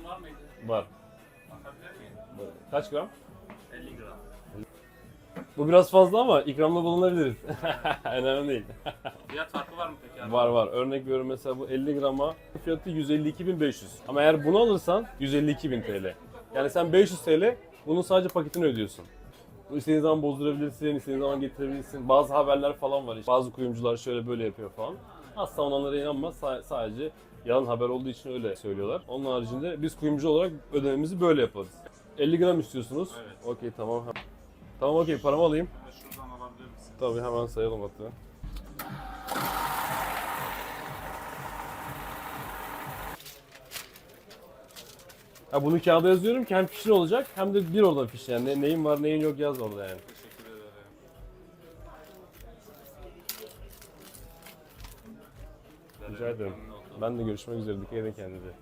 Fiyatın var mıydı? Var. Bakabilir miyim? Kaç gram? 50 gram. Bu biraz fazla ama ikramda bulunabiliriz. Önemli değil. Fiyat farkı var mı peki abi? var var. Örnek veriyorum mesela bu 50 grama fiyatı 152.500. Ama eğer bunu alırsan 152.000 TL. Yani sen 500 TL bunun sadece paketini ödüyorsun. Bu istediğin zaman bozdurabilirsin, istediğin zaman getirebilirsin. Bazı haberler falan var işte. Bazı kuyumcular şöyle böyle yapıyor falan. Asla onlara inanma. Sa- sadece yalan haber olduğu için öyle söylüyorlar. Onun haricinde biz kuyumcu olarak ödememizi böyle yaparız. 50 gram istiyorsunuz. Evet. Okey tamam. Tamam okey paramı alayım. Şuradan alabilir misin? Tabii hemen sayalım hatta. Ha bunu kağıda yazıyorum ki hem fişin olacak hem de bir orada fiş yani Ne- neyin var neyin yok yaz orada yani. Teşekkür Rica ederim. Ben de görüşmek üzere dikkat edin kendinize.